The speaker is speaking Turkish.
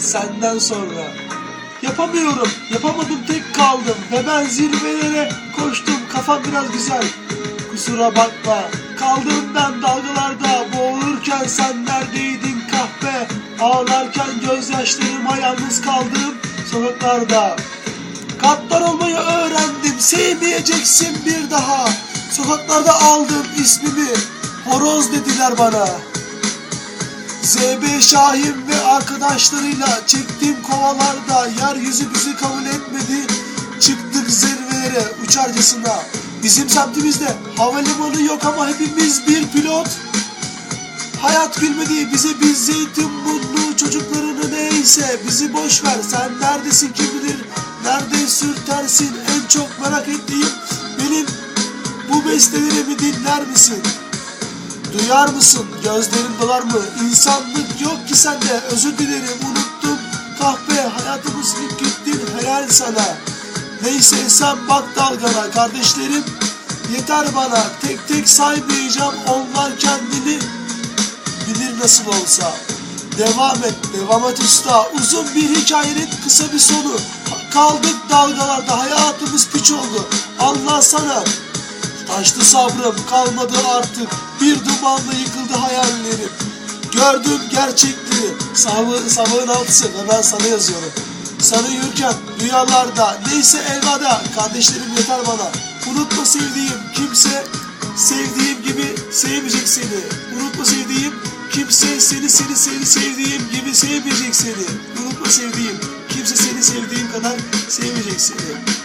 senden sonra. Yapamıyorum, yapamadım tek kaldım ve ben zirvelere koştum kafam biraz güzel. Kusura bakma, kaldım ben dalgalarda boğulurken sen neredeydin kahpe? Ağlarken gözyaşlarıma yalnız kaldım sokaklarda. Katlar olmayı öğrendim, sevmeyeceksin bir daha. Sokaklarda aldım ismimi, horoz dediler bana. ZB Şahin ve arkadaşlarıyla çektiğim kovalarda yeryüzü bizi kabul etmedi. Çıktık zirvelere uçarcasına. Bizim semtimizde havalimanı yok ama hepimiz bir pilot. Hayat gülmedi bize biz Zeytinburnu çocuklarını neyse bizi boş ver sen neredesin kim bilir nerede sürtersin en çok merak ettiğim benim bu bestelerimi dinler misin? Duyar mısın? Gözlerin dolar mı? İnsanlık yok ki sende. Özür dilerim unuttum. Kahpe hayatımı silip gittin helal sana. Neyse sen bak dalgana kardeşlerim. Yeter bana tek tek saymayacağım onlar kendini bilir nasıl olsa. Devam et, devam et usta. Uzun bir hikayenin kısa bir sonu. Kaldık dalgalarda, hayatımız piç oldu. Allah sana Taştı sabrım kalmadı artık. Bir dumanla yıkıldı hayallerim. Gördüm gerçekliği Sabah, Sabahın altısı ve ben sana yazıyorum. Sana yürürken rüyalarda Neyse elveda. Kardeşlerim yeter bana. Unutma sevdiğim kimse Sevdiğim gibi sevmeyecek seni. Unutma sevdiğim kimse seni seni seni sevdiğim gibi sevmeyecek seni. Unutma sevdiğim kimse seni sevdiğim kadar sevmeyecek seni